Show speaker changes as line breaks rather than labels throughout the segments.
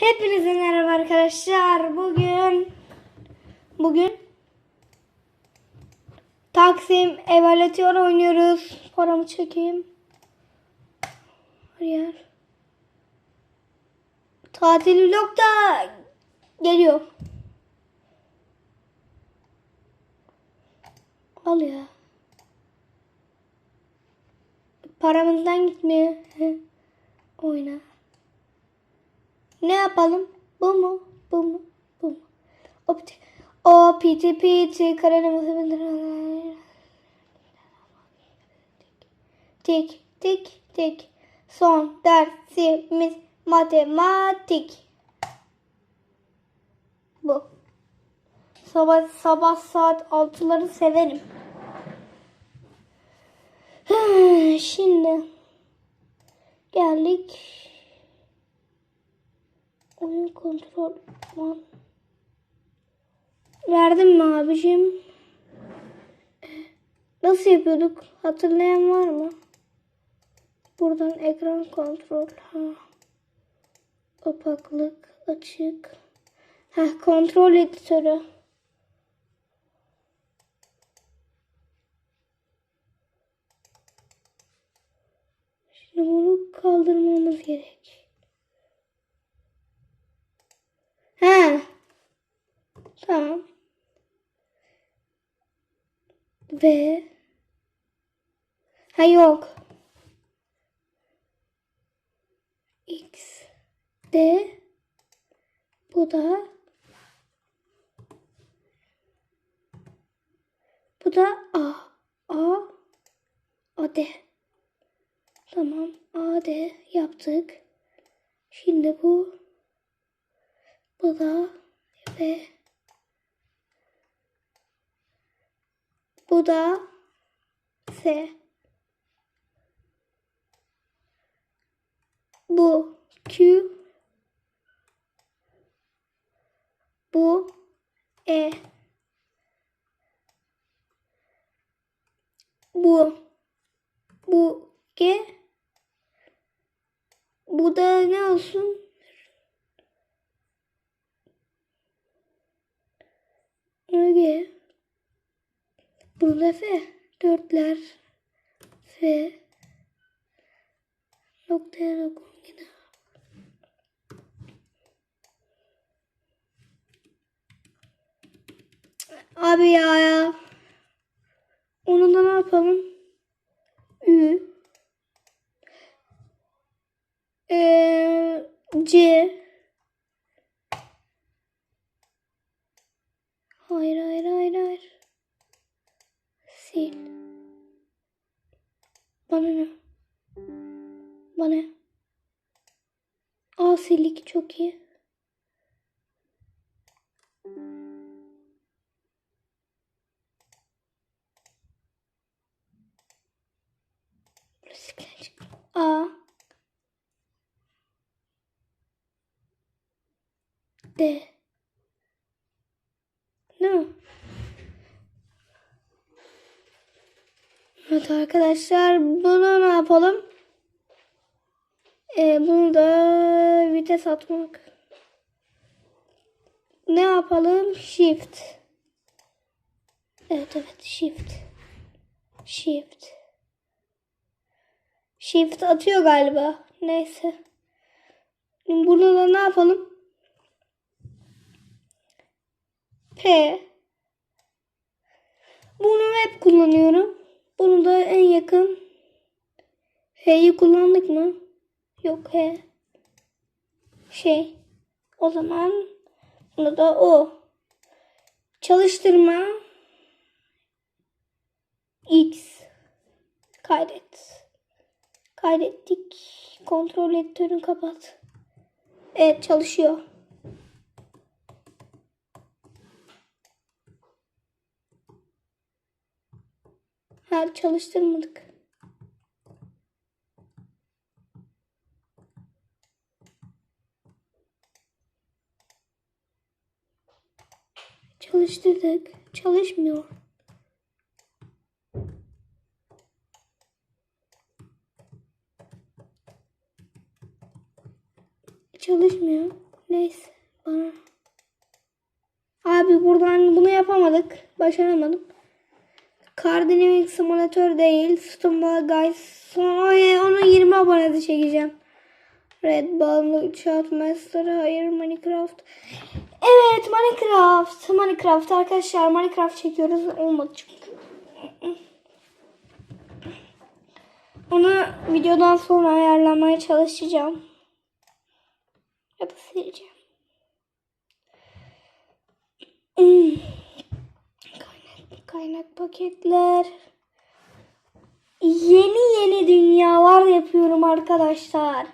Hepinize merhaba arkadaşlar. Bugün bugün Taksim evaluatör oynuyoruz. Paramı çekeyim. Hayır. Tatil vlog da geliyor. Al ya. Paramızdan gitmiyor. Oyna. Ne yapalım? Bu mu? Bu mu? Bu mu? O piti. O piti piti karanımızı. Tik tik tik. Son dersimiz matematik. Bu. Sabah sabah saat 6'ları severim. Şimdi geldik. Oyun kontrol. Verdim mi abicim? Nasıl yapıyorduk? Hatırlayan var mı? Buradan ekran kontrol. Ha. Opaklık açık. Ha kontrol editörü. Şimdi bunu kaldırmamız gerek. He. Tamam. Ve ha yok. X D bu da bu da A A A D Tamam A D yaptık. Şimdi bu bu da ve bu da S. Bu Q. Bu E. Bu bu G. Bu da ne olsun? G. Burada F. Dörtler. F. Noktaya dokun yine. Abi ya ya. Onu da ne yapalım? Ü. Ee, C. Hayır hayır hayır hayır. Sil. Bana ne? Bana. Aa silik çok iyi. A. D. Ne? Evet arkadaşlar bunu ne yapalım? Ee, bunu da vites atmak. Ne yapalım? Shift. Evet evet shift. Shift. Shift atıyor galiba. Neyse. Bunu da ne yapalım? P. Bunu hep kullanıyorum. Bunu da en yakın. H'yi kullandık mı? Yok H. Şey. O zaman bunu da O. Çalıştırma. X. Kaydet. Kaydettik. Kontrol editörünü kapat. Evet çalışıyor. Ha çalıştırmadık. Çalıştırdık. Çalışmıyor. Çalışmıyor. Neyse. Bana. Abi buradan bunu yapamadık. Başaramadım. Car Dynamic Simulator değil. Stumble Guys. Sonra onu 20 abonede çekeceğim. Red Bull, Chat Master, hayır Minecraft. Evet Minecraft. Minecraft arkadaşlar Minecraft çekiyoruz. Olmadı çünkü. Onu videodan sonra ayarlamaya çalışacağım. Ya da sileceğim. Hmm. Kaynak, paketler. Yeni yeni dünyalar yapıyorum arkadaşlar.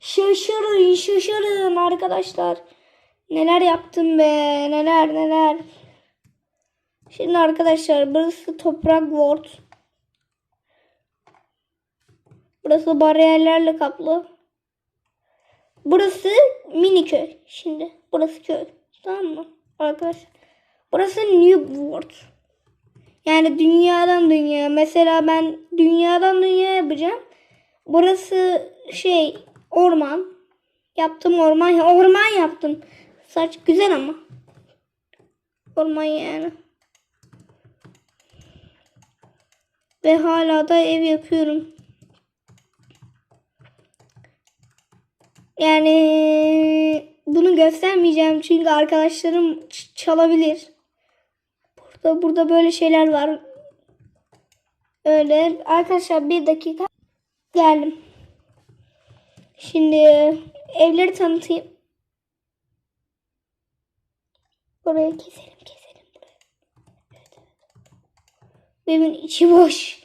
Şaşırın şaşırın arkadaşlar. Neler yaptım be neler neler. Şimdi arkadaşlar burası toprak world. Burası bariyerlerle kaplı. Burası mini köy. Şimdi burası köy. Tamam mı? Arkadaşlar. Burası New World. Yani dünyadan dünya. Mesela ben dünyadan dünya yapacağım. Burası şey orman. Yaptım orman. Orman yaptım. Saç güzel ama. Orman yani. Ve hala da ev yapıyorum. Yani bunu göstermeyeceğim çünkü arkadaşlarım çalabilir. Burada burada böyle şeyler var. Öyle arkadaşlar bir dakika geldim. Şimdi evleri tanıtayım. Burayı keselim keselim burayı. Evet evet. Evin içi boş.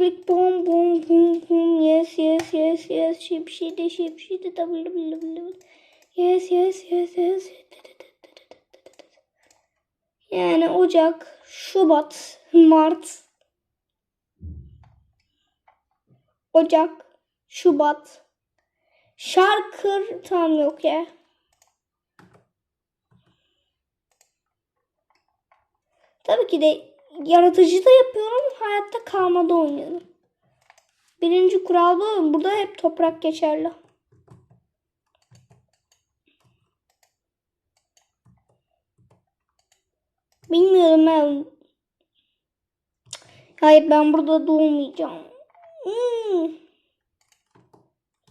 Evet boom boom boom boom yes yes yes yes şip şidi şip şidi double double double yes yes yes yes yani Ocak, Şubat, Mart, Ocak, Şubat, Şarkır tam yok ya. Tabii ki de yaratıcı da yapıyorum, hayatta kalmada oynuyorum. Birinci kural bu. Burada hep toprak geçerli. Bilmiyorum ben. Hayır ben burada doğmayacağım. Hmm.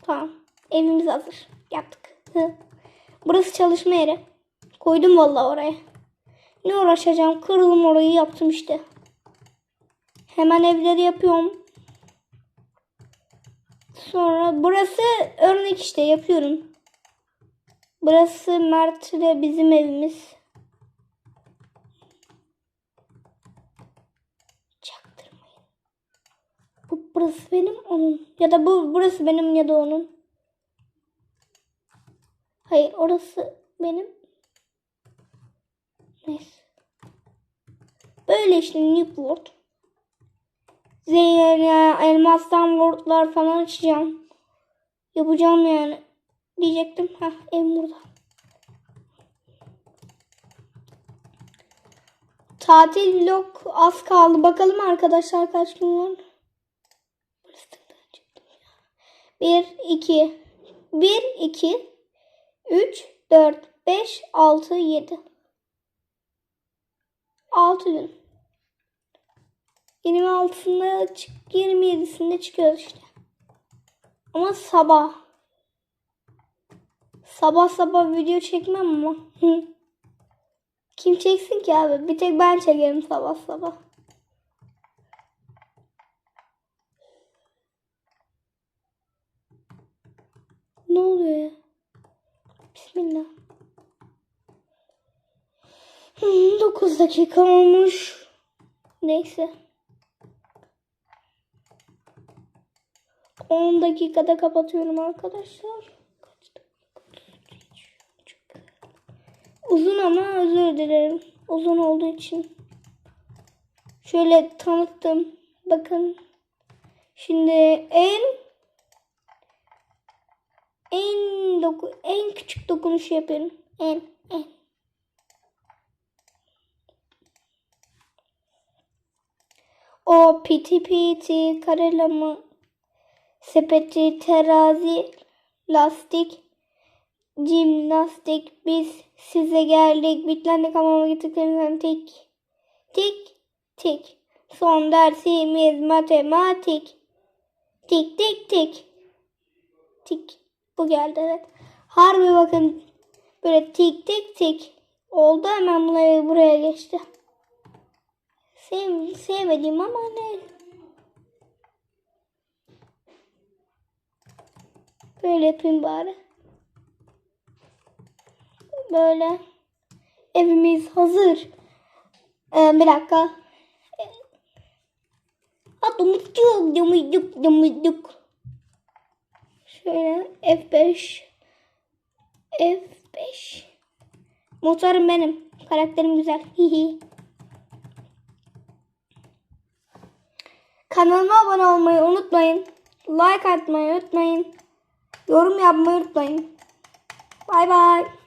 Tamam. Evimiz hazır. Yaptık. Hı. Burası çalışma yeri. Koydum vallahi oraya. Ne uğraşacağım? Kırılım orayı yaptım işte. Hemen evleri yapıyorum. Sonra burası örnek işte yapıyorum. Burası Mert ile bizim evimiz. Çaktırmayın. Bu burası benim onun. Ya da bu burası benim ya da onun. Hayır orası benim. Neyse. Böyle işte Newport. Zeyne, elmastan wordlar falan açacağım. Yapacağım yani. Diyecektim. Ha ev burada. Tatil vlog az kaldı. Bakalım arkadaşlar kaç gün var. Bir, iki. Bir, iki. Üç, dört, beş, altı, yedi. Altı gün. 26'sında çık 27'sinde çıkıyoruz işte. Ama sabah. Sabah sabah video çekmem ama. Kim çeksin ki abi? Bir tek ben çekerim sabah sabah. Ne oluyor ya? Bismillah. 9 dakika olmuş. Neyse. 10 dakikada kapatıyorum arkadaşlar. Uzun ama özür dilerim. Uzun olduğu için. Şöyle tanıttım. Bakın. Şimdi en en doku en küçük dokunuşu yapıyorum. En en. O piti piti karelama sepeti, terazi, lastik, jimnastik. Biz size geldik. Bitlendik ama gittiklerimizden tik. Tik tik. Son dersimiz matematik. Tik tik tik. Tik. Bu geldi evet. Harbi bakın böyle tik tik tik. Oldu hemen buraya, buraya geçti. Sev, sevmediğim ama ne? Böyle yapayım bari. Böyle. Evimiz hazır. Ee, bir dakika. Atımızcık, dumuduk, dumuduk. Şöyle F5. F5. Motorum benim. Karakterim güzel. Hihi. Kanalıma abone olmayı unutmayın. Like atmayı unutmayın. Yorum yapmayı unutmayın. Bay bay.